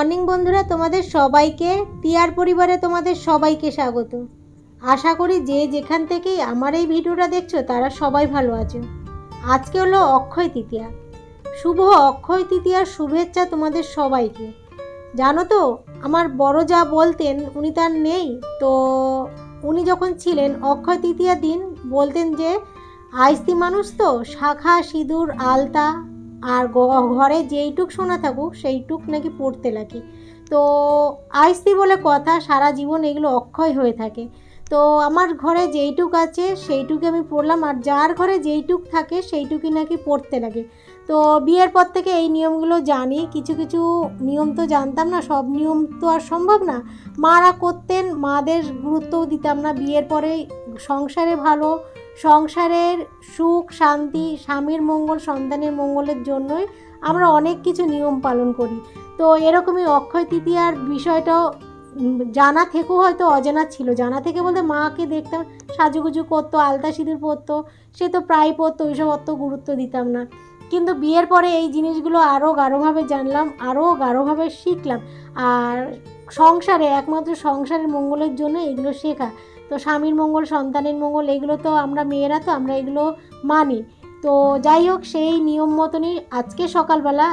Morning বন্ধুরা তোমাদের সবাইকে, টিয়ার পরিবারে তোমাদের সবাইকে স্বাগত। আশা করি যে যেখান থেকেই আমার এই ভিডিওটা দেখছ, তারা সবাই ভালো আছো। আজকে হলো অক্ষয় তৃতীয়া। শুভ অক্ষয় তৃতীয়ার শুভেচ্ছা তোমাদের সবাইকে। জানো তো, আমার বড় যা বলতেন, উনি তার নেই। তো উনি যখন ছিলেন, অক্ষয় তৃতীয়ার দিন বলতেন যে, আইসি মানুষ তো, শাখা, সিঁদুর, আলতা আর ঘরে যেইটুক শোনা থাকুক, সেইটুক নাকি পড়তে লাগে। তো আইসি বলে কথা, সারা জীবন এগুলো অক্ষয় হয়ে থাকে। তো আমার ঘরে যেইটুক আছে সেইটুকু আমি পড়লাম, আর যার ঘরে যেইটুক থাকে, সেইটুকুই নাকি পড়তে লাগে। তো বিয়ের পর থেকে এই নিয়মগুলো জানি, কিছু কিছু নিয়ম তো জানতাম না, সব নিয়ম তো আর সম্ভব না। মারা করতেন, মাদের গুরুত্বও দিতাম না, বিয়ের পরে সংসারে ভালো সংসারের সুখ, শান্তি, স্বামীর মঙ্গল, সন্তানের মঙ্গলের জন্যই আমরা অনেক কিছু নিয়ম পালন করি। তো এরকমই অক্ষয় তৃতীয়ার বিষয়টাও জানা থেকেও হয়তো অজানা ছিল। জানা থেকে বলতে মাকে দেখতাম, সাজুগুজু করতো, আলতা সিঁদুর পরতো, সে তো প্রায় পরতো, ওইসব অত গুরুত্ব দিতাম না। কিন্তু বিয়ের পরে এই জিনিসগুলো আরও গাঢ়ভাবে জানলাম আরও গাঢ়ভাবে শিখলাম। আর সংসারে, একমাত্র সংসারের মঙ্গলের জন্য এগুলো শেখা। তো স্বামীর মঙ্গল, সন্তানের মঙ্গল, এগুলো তো আমরা মেয়েরা তো আমরা এগুলো মানি। তো যাই হোক, সেই নিয়ম মতনই আজকে সকালবেলা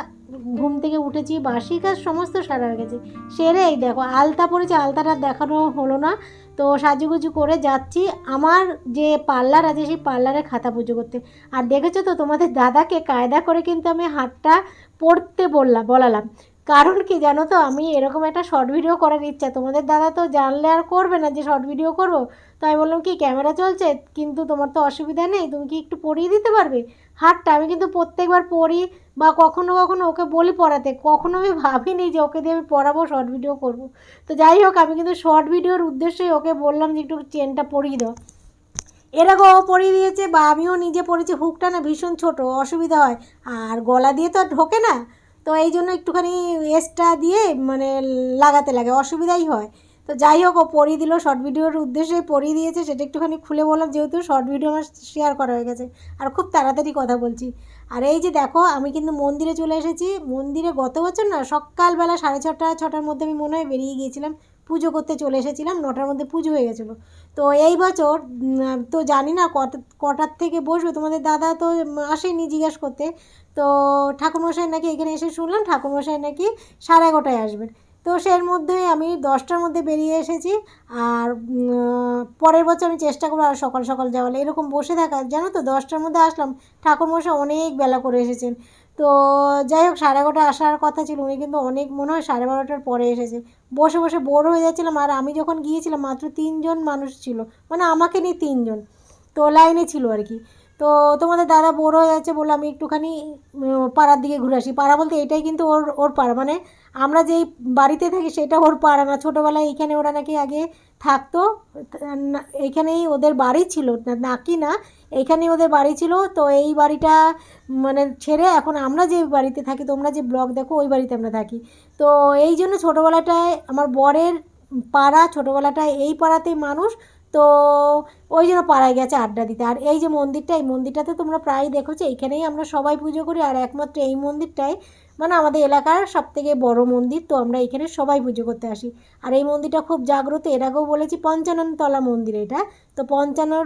ঘুম থেকে উঠেছি, বাসি কাজ সমস্ত সারা হয়ে গেছে। সেরে এই দেখো, আলতা পরেছে, আলতাটা দেখানো হলো না। তো সাজুগুজু করে যাচ্ছি, আমার যে পার্লার আছে, সেই পার্লারে খাতা পুজো করতে। আর দেখেছ তো, তোমাদের দাদাকে কায়দা করে কিন্তু আমি হাতটা পড়তে বললাম বলালাম। কারণ কি জানো তো? আমি এরকম একটা শর্ট ভিডিও করার ইচ্ছা। তোমাদের দাদা তো জানলে আর করবে না যে শর্ট ভিডিও করব। তো আমি বললাম, কি ক্যামেরা চলছে? কিন্তু তোমার তো অসুবিধা নেই। তুমি কি একটু পরিয়ে দিতে পারবে? হাতটা আমি কিন্তু প্রত্যেকবার পড়ি বা কখনো কখনো ওকে বলি পড়াতে। কখনো আমি ভাবিনি যে ওকে দিয়ে আমি পড়াবো শর্ট ভিডিও করব। তো যাই হোক, আমি কিন্তু শর্ট ভিডিওর উদ্দেশ্যেই ওকে বললাম যে একটু চেনটা পরিয়ে দাও। এরকম ও পরিয়ে দিয়েছে বা আমিও নিজে পরেছি হুকটা না ভীষণ ছোট, অসুবিধা হয়। আর গলা দিয়ে তো আর ঢোকে না। তো এই জন্য একটুখানি এসটা দিয়ে মানে লাগাতে লাগে, অসুবিধাই হয়। তো যাই হোক, ও পরিয়ে দিল। শর্ট ভিডিওর উদ্দেশ্যে পরিয়ে দিয়েছে, সেটা একটুখানি খুলে বললাম, যেহেতু শর্ট ভিডিও আমার শেয়ার করা হয়ে গেছে। আর খুব তাড়াতাড়ি কথা বলছি। আর এই যে দেখো, আমি কিন্তু মন্দিরে চলে এসেছি। মন্দিরে গত বছর না, সকালবেলা সাড়ে ছটা, ছটার মধ্যে আমি মনে হয় বেরিয়ে গিয়েছিলাম। পুজো করতে চলে এসেছিলাম, নটার মধ্যে পুজো হয়ে গেছিল। তো এই বছর তো জানি না কটা, কটার থেকে বসবে, তোমাদের দাদা তো আসেনি জিজ্ঞেস করতে। তো ঠাকুরমশাই নাকি এখানে এসে শুনলাম, ঠাকুরমশাই নাকি সাড়ে এগারোটায় আসবেন তো সের মধ্যে আমি দশটার মধ্যে বেরিয়ে এসেছি, আর পরের বছর আমি চেষ্টা করব আর সকাল সকাল যাওয়ালে এরকম বসে থাকা, জানো তো, দশটার মধ্যে আসলাম, ঠাকুরমশাই অনেক বেলা করে এসেছেন। তো যাই হোক, সাড়ে এগারোটা আসার কথা ছিল। উনি কিন্তু অনেক মনে হয় সাড়ে বারোটার পরে এসেছে। বসে বসে বোর হয়ে যাচ্ছিলাম আর আমি যখন গিয়েছিলাম, মাত্র তিনজন মানুষ ছিল। মানে আমাকে নিয়ে তিনজন। তো লাইনে ছিল আর কি। তো তোমাদের দাদা বোর হয়ে যাচ্ছে বলে আমি একটুখানি পাড়ার দিকে ঘুরে আসি। পাড়া বলতে এটাই কিন্তু ওর ওর পাড়া। মানে আমরা যেই বাড়িতে থাকি সেটা ওর পাড়া না। ছোটোবেলায় এইখানে ওরা নাকি আগে থাকতো। এইখানেই ওদের বাড়ি ছিল। নাকি না এইখানেই ওদের বাড়ি ছিল। তো এই বাড়িটা মানে ছেড়ে এখন আমরা যে বাড়িতে থাকি, তোমরা যে ব্লগ দেখো, ওই বাড়িতে আমরা থাকি। তো এই জন্য ছোটোবেলাটায় আমার বরের পাড়া, ছোটোবেলাটায় এই পাড়াতেই মানুষ তো ওই জন্য পাড়ায় গেছে আড্ডা দিতে। আর এই যে মন্দিরটা এই মন্দিরটাতে তোমরা প্রায় দেখেছ এইখানেই আমরা সবাই পুজো করি, আর একমাত্র এই মন্দিরটাই। মানে আমাদের এলাকার সব থেকে বড় মন্দির, তো আমরা এখানে সবাই পুজো করতে আসি। আর এই মন্দিরটা খুব জাগ্রত, এর আগেও বলেছি পঞ্চানন তলা মন্দির এটা। তো পঞ্চানন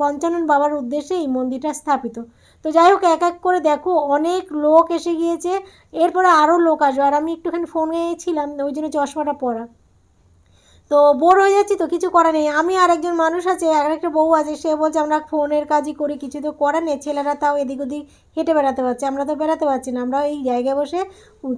পঞ্চানন বাবার উদ্দেশ্যে এই মন্দিরটা স্থাপিত। তো যাই হোক, এক এক করে দেখো, অনেক লোক এসে গিয়েছে, এরপরে আরও লোক আসবে। আর আমি একটুখানি ফোনে ছিলাম, ওই জন্য চশমাটা পরা। তো বোর হয়ে যাচ্ছি তো, কিছু করার নেই। আমি আর একজন মানুষ আছে, আর একটা বউ আছে, সে বলছে, আমরা ফোনের কাজই করি, কিছু তো করার নেই। ছেলেরা তাও এদিক ওদিক হেঁটে বেড়াতে পারছে, আমরা তো বেড়াতে পারছি না। আমরা এই জায়গায় বসে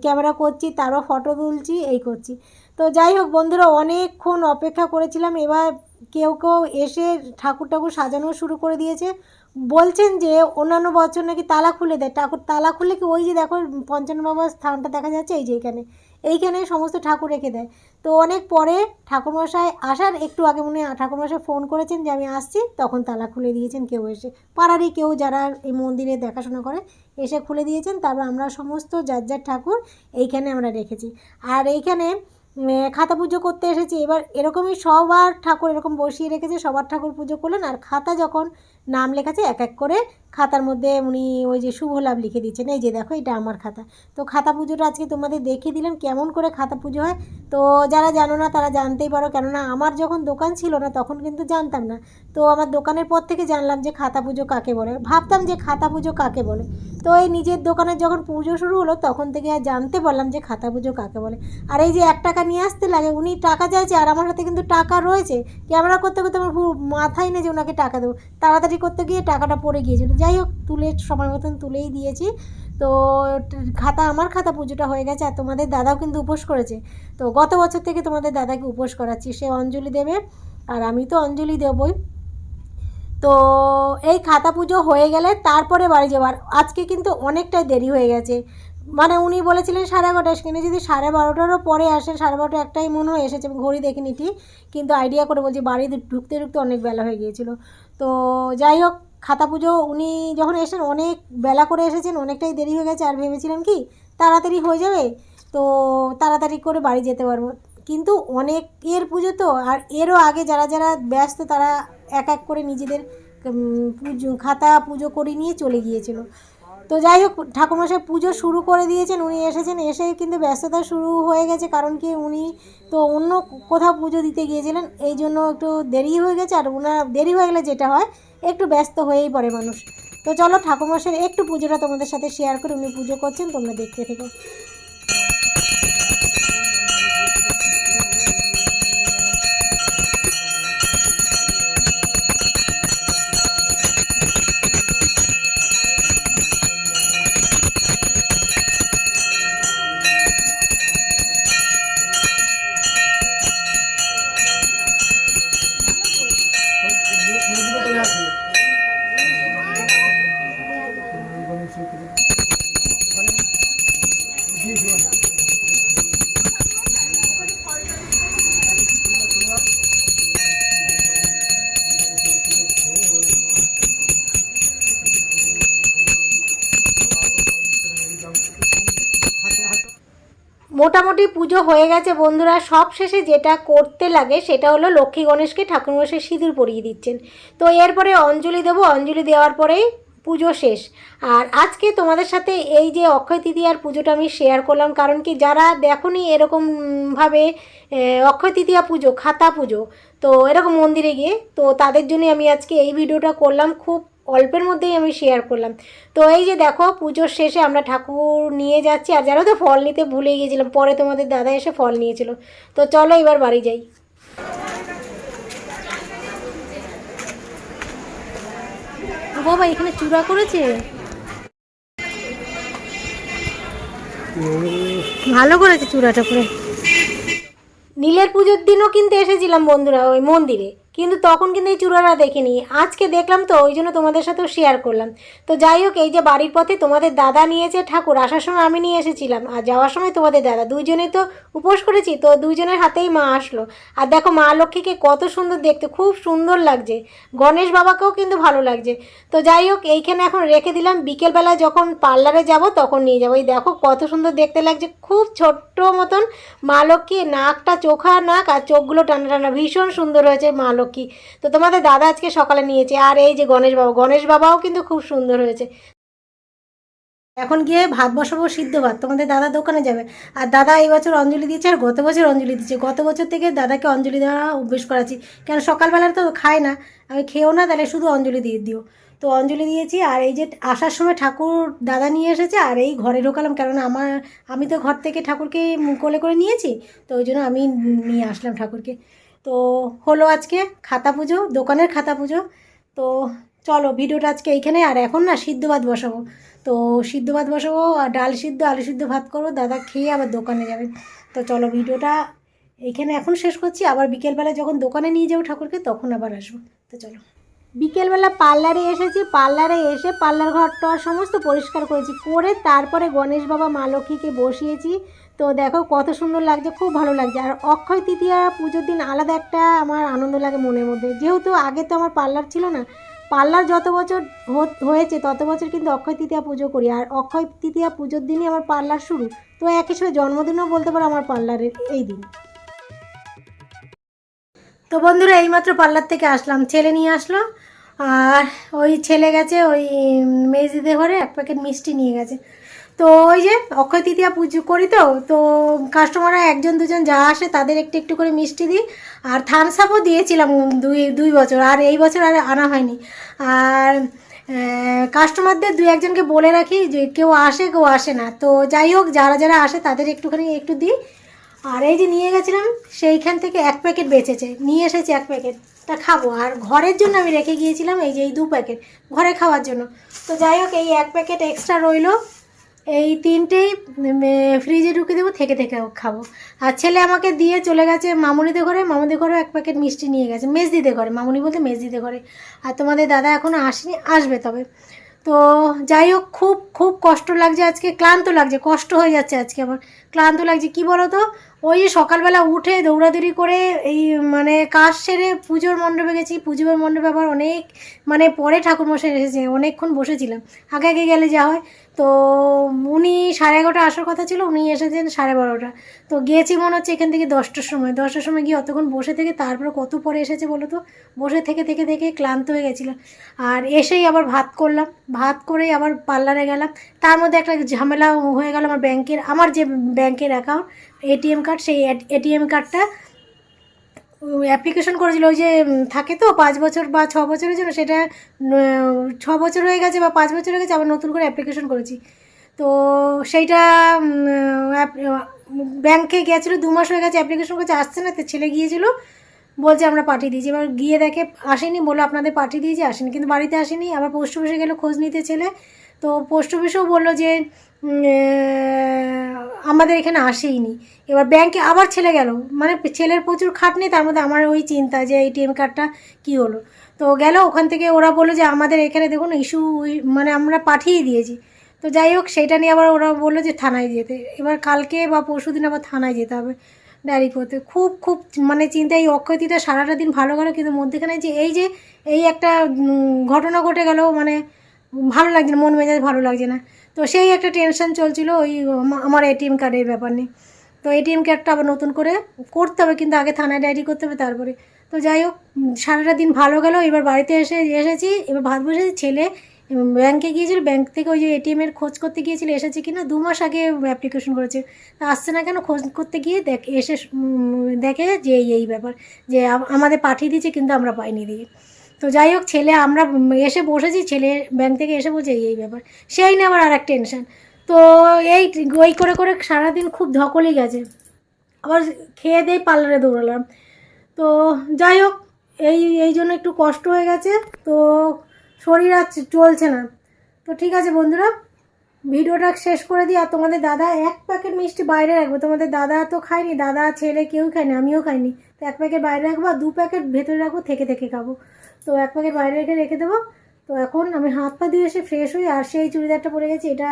ক্যামেরা করছি, তারও ফটো তুলছি, এই করছি। তো যাই হোক বন্ধুরা, অনেকক্ষণ অপেক্ষা করেছিলাম, এবার কেউ কেউ এসে ঠাকুর ঠাকুর সাজানো শুরু করে দিয়েছে। বলছেন যে, অন্যান্য বছর নাকি তালা খুলে দেয়। ঠাকুর তালা খুলে কি, ওই যে দেখো পঞ্চান্ন বাবার স্থানটা দেখা যাচ্ছে, এই যে এইখানে এইখানে সমস্ত ঠাকুর রেখে দেয়। তো অনেক পরে ঠাকুরমশাই আসার একটু আগে মনে ঠাকুরমশাই ফোন করেছেন যে আমি আসছি, তখন তালা খুলে দিয়েছেন, কেউ এসে পাড়ারই কেউ যারা এই মন্দিরে দেখাশোনা করে এসে খুলে দিয়েছেন, তারপর আমরা সমস্ত যার যার ঠাকুর এইখানে আমরা রেখেছি। আর এইখানে খাতা পুজো করতে এসেছি। এবার এরকমই সবার ঠাকুর এরকম বসিয়ে রেখেছে, সবার ঠাকুর পুজো করলেন। আর খাতা যখন নাম লেখাছে এক এক করে। খাতার মধ্যে উনি ওই যে শুভ লাভ লিখে দিচ্ছেন, এই যে দেখো, এটা আমার খাতা। তো খাতা পুজোটা আজকে তোমাদের দেখিয়ে দিলাম, কেমন করে খাতা পুজো হয়। তো যারা জানো না, তারা জানতেই পারো, কেননা আমার যখন দোকান ছিল না, তখন কিন্তু জানতাম না। তো আমার দোকানের পর থেকে জানলাম যে খাতা পুজো কাকে বলে। ভাবতাম যে খাতা পুজো কাকে বলে। তো এই নিজের দোকানের যখন পুজো শুরু হলো, তখন থেকে আর জানতে পারলাম যে খাতা পুজো কাকে বলে। আর এই যে এক টাকা নিয়ে আসতে লাগে, উনি টাকা চাইছে, আর আমার হাতে কিন্তু টাকা রয়েছে। ক্যামেরা করতে করতে আমার মাথায় নেই যে ওনাকে টাকা দেবো। তাড়াতাড়ি করতে গিয়ে টাকাটা পড়ে গিয়েছিল। যাই হোক, তুলে সময় মতন তুলেই দিয়েছি। তো খাতা, আমার খাতা পুজোটা হয়ে গেছে আর তোমাদের দাদাও কিন্তু উপোস করেছে। তো গত বছর থেকে তোমাদের দাদাকে উপোস করাচ্ছি, সে অঞ্জলি দেবে আর আমি তো অঞ্জলি দেবই। তো এই খাতা পুজো হয়ে গেলে তারপরে বাড়ি যাওয়ার আজকে কিন্তু অনেকটাই দেরি হয়ে গেছে। মানে উনি বলেছিলেন সাড়ে এগারোটায় সেখানে যদি সাড়ে বারোটারও পরে আসেন সাড়ে বারোটা একটাই মনে হয় এসেছে ঘড়ি দেখিনি ঠিক, কিন্তু আইডিয়া করে বলছি বাড়ি ঢুকতে ঢুকতে অনেক বেলা হয়ে গিয়েছিল। তো যাই হোক, খাতা পুজো, উনি যখন এসেছেন, অনেক বেলা করে এসেছেন, অনেকটাই দেরি হয়ে গেছে, আর ভেবেছিলাম কি, তাড়াতাড়ি হয়ে যাবে, তো তাড়াতাড়ি করে বাড়ি যেতে পারব। কিন্তু অনেক এর পুজো তো, আর এরও আগে যারা যারা ব্যস্ত, তারা এক এক করে নিজেদের পুজো, খাতা পুজো করে নিয়ে চলে গিয়েছিল। তো যাই হোক, ঠাকুরমশাই পুজো শুরু করে দিয়েছেন, উনি এসেছেন এসে কিন্তু ব্যস্ততা শুরু হয়ে গেছে, কারণ কি উনি তো অন্য কোথাও পুজো দিতে গিয়েছিলেন, এই জন্য একটু দেরি হয়ে গেছে, আর ওনার দেরি হয়ে গেলে যেটা হয়, একটু ব্যস্ত হয়েই পড়ে মানুষ। তো চলো ঠাকুরমশাই, একটু পুজোটা তোমাদের সাথে শেয়ার করে উনি পুজো করছেন, তোমরা দেখতে থেকো। মোটামুটি পুজো হয়ে গেছে, বন্ধুরা। সব শেষে যেটা করতে লাগে সেটা হলো লক্ষ্মী গণেশকে ঠাকুর ঠাকুরমশাই সিঁদুর পরিয়ে দিচ্ছেন। তো এরপরে অঞ্জলি দেবো, অঞ্জলি দেওয়ার পরেই পুজো শেষ। আর আজকে তোমাদের সাথে এই যে অক্ষয় তৃতীয়ার পুজোটা আমি শেয়ার করলাম, কারণ কি যারা দেখনি এরকমভাবে অক্ষয় তৃতীয়া পুজো, খাতা পুজো, তো এরকম মন্দিরে গিয়ে, তো তাদের জন্য আমি আজকে এই ভিডিওটা করলাম। খুব অল্পের মধ্যেই আমি শেয়ার করলাম। তো এই যে দেখো পুজোর শেষে আমরা ঠাকুর নিয়ে যাচ্ছি আর জানো তো ফল নিতে ভুলে গিয়েছিলাম পরে তোমাদের দাদা এসে ফল নিয়েছিল। তো চলো এবার বাড়ি যাই। বাবা এখানে চূড়া করেছে? ভালো করেছে চূড়াটা করে। নীলের পুজোর দিনও কিন্তু এসেছিলাম বন্ধুরা ওই মন্দিরে। কিন্তু তখন কিন্তু এই চূড়াটা দেখিনি। আজকে দেখলাম তো, ওই জন্য তোমাদের সাথেও শেয়ার করলাম। তো যাই হোক, এই যে বাড়ির পথে তোমাদের দাদা নিয়েছে ঠাকুর, আসার সময় আমি নিয়ে এসেছিলাম। আর যাওয়ার সময় তোমাদের দাদা, দুইজনেই তো উপোস করেছি, তো দুইজনের হাতেই মা আসলো। আর দেখো মা লক্ষ্মীকে কত সুন্দর দেখতে, খুব সুন্দর লাগছে। গণেশ বাবাকেও কিন্তু ভালো লাগছে। তো যাই হোক, এইখানে এখন রেখে দিলাম। বিকেলবেলা যখন পার্লারে যাব, তখন নিয়ে যাব। এই দেখো কত সুন্দর দেখতে লাগছে, খুব ছোট্ট মতন। মা লক্ষ্মী নাকটা, চোখা নাক আর চোখগুলো টানা টানা, ভীষণ সুন্দর হয়েছে মা লক্ষ্মী। তো তোমাদের দাদা আজকে সকালে নিয়েছে। আর এই যে গণেশ বাবা, গণেশ বাবাও কিন্তু খুব সুন্দর হয়েছে। এখন গিয়ে ভাত বসাবো, সিদ্ধ ভাত। তোমাদের দাদা দোকানে যাবে। আর দাদা এই বছর অঞ্জলি দিয়েছে আর গত বছর অঞ্জলি দিচ্ছে গত বছর থেকে দাদাকে অঞ্জলি দেওয়া অভ্যেস করাচ্ছি। কেন সকালবেলা তো খায় না, আমি খেয়েও না, তাহলে শুধু অঞ্জলি দিয়ে দিও। তো অঞ্জলি দিয়েছি, আর এই যে আসার সময় ঠাকুর দাদা নিয়ে এসেছে, আর এই ঘরে ঢোকালাম। কেননা আমার, আমি তো ঘর থেকে ঠাকুরকে কোলে করে নিয়েছি, তো ওই জন্য আমি নিয়ে আসলাম ঠাকুরকে। তো হলো আজকে খাতা পুজো, দোকানের খাতা পুজো। তো চলো ভিডিওটা আজকে এইখানে, আর এখন না সিদ্ধ ভাত বসাবো। তো সিদ্ধ ভাত বসাবো, আর ডাল সিদ্ধ, আলু সিদ্ধ ভাত করব, দাদা খেয়ে আবার দোকানে যাবে। তো চলো ভিডিওটা এইখানে এখন শেষ করছি। আবার বিকেলবেলা যখন দোকানে নিয়ে যাব ঠাকুরকে, তখন আবার আসব। তো চলো। বিকেলবেলা পার্লারে এসেছি। পার্লারে এসে পার্লার ঘরটা সমস্ত পরিষ্কার করেছি। করে তারপরে গণেশ বাবা, মা লক্ষ্মীকে বসিয়েছি। তো দেখো কত সুন্দর লাগছে, খুব ভালো লাগছে। আর অক্ষয় তৃতীয়া পুজোর দিন আলাদা একটা আমার আনন্দ লাগে মনের মধ্যে। যেহেতু আগে তো আমার পার্লার ছিল না, পার্লার যত বছর হয়েছে তত বছর কিন্তু অক্ষয় তৃতীয়া পুজো করি। আর অক্ষয় তৃতীয়া পুজোর দিনই আমার পার্লার শুরু। তো একই সময় জন্মদিনও বলতে পারো আমার পার্লারের এই দিন। তো বন্ধুরা, এইমাত্র পার্লার থেকে আসলাম। ছেলে নিয়ে আসলো। আর ওই ছেলে গেছে ওই মেজদিদের ঘরে, এক প্যাকেট মিষ্টি নিয়ে গেছে। তো ওই যে অক্ষয় তৃতীয়া পুজো করি তো তো কাস্টমাররা একজন, দুজন যা আসে তাদের একটু একটু করে মিষ্টি দিই। আর থামস আপও দিয়েছিলাম দুই দুই বছর, আর এই বছর আর আনা হয়নি। আর কাস্টমারদের দু একজনকে বলে রাখি যে কেউ আসে কেউ আসে না। তো যাই হোক, যারা যারা আসে তাদের একটুখানি একটু দিই। আর এই যে নিয়ে গেছিলাম, সেইখান থেকে এক প্যাকেট বেঁচেছে, নিয়ে এসেছি এক প্যাকেট তা খাব। আর ঘরের জন্য আমি রেখে গিয়েছিলাম এই যে এই দু প্যাকেট ঘরে খাওয়ার জন্য। তো যাই হোক, এই এক প্যাকেট এক্সট্রা রইল। এই তিনটেই ফ্রিজে ঢুকে দেবো, থেকে থেকে খাব। আর ছেলে আমাকে দিয়ে চলে গেছে মামুনিতে ঘরে মামুনিতে ঘরে এক প্যাকেট মিষ্টি নিয়ে গেছে মেজ দিতে ঘরে, মামুনি বলতে মেজ দিতে ঘরে। আর তোমাদের দাদা এখনও আসেনি, আসবে তবে। তো যাই হোক, খুব খুব কষ্ট লাগছে আজকে, ক্লান্ত লাগছে, কষ্ট হয়ে যাচ্ছে আজকে আমার। ক্লান্ত লাগছে, কি বলো তো ওই সকালবেলা উঠে দৌড়াদৌড়ি করে এই মানে কাজ সেরে পুজোর মণ্ডপে গেছি। পুজোর মণ্ডপে আবার অনেক মানে পরে ঠাকুরমশাই এসেছে, অনেকক্ষণ বসেছিলাম। আগে আগে গেলে যা হয়। তো উনি সাড়ে এগারোটা আসার কথা ছিল, উনি এসেছেন সাড়ে বারোটা। তো গিয়েছি মনে হচ্ছে এখান থেকে দশটার সময়। দশটার সময় গিয়ে অতক্ষণ বসে থেকে তারপরে কত পরে এসেছে বলো তো? বসে থেকে থেকে থেকে ক্লান্ত হয়ে গেছিলাম। আর এসেই আবার ভাত করলাম। ভাত করেই আবার পার্লারে গেলাম। তার মধ্যে একটা ঝামেলা হয়ে গেল আমার ব্যাংকের, আমার যে ব্যাংকের অ্যাকাউন্ট এটিএম কার্ড সেই এটিএম কার্ডটা অ্যাপ্লিকেশন করেছিল ওই যে থাকে তো পাঁচ বছর বা ছ বছরের জন্য, সেটা ছ বছর হয়ে গেছে বা পাঁচ বছর হয়ে গেছে, আবার নতুন করে অ্যাপ্লিকেশন করেছি। তো সেইটা ব্যাংকে গিয়েছিল দু মাস হয়ে গেছে অ্যাপ্লিকেশন করছে, আসছে না, তো ছেলে গিয়েছিল, বলছে আমরা পাঠিয়ে দিয়েছি। এবার গিয়ে দেখে আসেনি বলে আপনাদের পাঠিয়ে দিয়েছি, আসেনি। কিন্তু বাড়িতে আসেনি, আবার পোস্ট অফিসে গেলে, খোঁজ নিতে ছেলে। তো পোস্ট অফিসেও বলল যে আমাদের এখানে আসেইনি। এবার ব্যাংকে আবার ছেলে গেল। মানে ছেলের প্রচুর খাটনি তার মধ্যে আমার ওই চিন্তা যে এটিএম কার্ডটা কী হলো? তো গেল, ওখান থেকে ওরা বলল যে, আমাদের এখানে দেখুন, ইস্যু মানে আমরা পাঠিয়ে দিয়েছি। তো যাই হোক, সেটা নিয়ে আবার ওরা বলল যে, থানায় যেতে। এবার কালকে বা পরশু দিন আবার থানায় যেতে হবে ডায়েরি করতে। খুব খুব মানে চিন্তা এই অক্ষয়তিটা সারাটা দিন ভালো গেলো, কিন্তু মধ্যেখানে যে, এই যে, এই একটা ঘটনা ঘটে গেল মানে ভালো লাগছে না, মন মেজাজ ভালো লাগছে না। তো সেই একটা টেনশন চলছিল ওই আমার এটিএম কার্ডের ব্যাপার নিয়ে। তো এটিএম কার্ডটা আবার নতুন করে করতে হবে, কিন্তু আগে থানায় ডায়েরি করতে হবে, তারপরে। তো যাই হোক সারাটা দিন ভালো গেল, এবার বাড়িতে এসে, এসেছি, এবার ভাত বসেছি, ছেলে ব্যাংকে গিয়েছিল ব্যাংক থেকে ওই যে এটিএমের খোঁজ করতে গিয়েছিল, এসেছে কি না দু মাস আগে অ্যাপ্লিকেশন করেছে। তা আসছে না কেন, খোঁজ করতে গিয়ে দেখ, এসে দেখে যে এই এই ব্যাপার, যে আমাদের পাঠিয়ে দিয়েছে, কিন্তু আমরা পাইনি দিয়ে। তো যাই হোক, ছেলে, আমরা এসে বসেছি, ছেলে ব্যাংক থেকে এসে বলছে, এই ব্যাপার। সেই নিয়ে আবার আর এক টেনশন তো এই, ওই করে করে সারাদিন খুব ধকলই গেছে। আবার খেয়ে দিয়ে পার্লারে দৌড়ালাম। তো যাই হোক, এই এই জন্য একটু কষ্ট হয়ে গেছে। তো শরীর আর চলছে না। তো ঠিক আছে বন্ধুরা, ভিডিওটা শেষ করে দিই। আর তোমাদের দাদা, এক প্যাকেট মিষ্টি বাইরে রাখব। তোমাদের দাদা তো খায়নি, দাদা, ছেলে কেউ খায়নি, আমিও খাইনি। তো এক প্যাকেট বাইরে রাখব আর দু প্যাকেট ভেতরে রাখব, থেকে থেকে খাব। তো এক প্যাকেট বাইরে রেখে রেখে দেবো। তো এখন আমি হাত পা দিয়ে এসে ফ্রেশ হই, আর সেই চুড়িদারটা পরে গেছি, এটা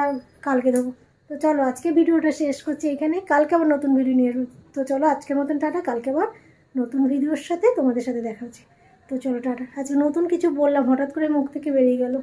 কালকে দেবো। তো চলো, আজকে ভিডিওটা শেষ করছি এখানে। কালকে আবার নতুন ভিডিও নিয়ে তো চলো, আজকের মতন টাটা। কালকে আবার নতুন ভিডিওর সাথে তোমাদের সাথে দেখা হচ্ছে। তো চলো, টাটা। আজকে নতুন কিছু বললাম, হঠাৎ করে মুখ থেকে বেরিয়ে গেল।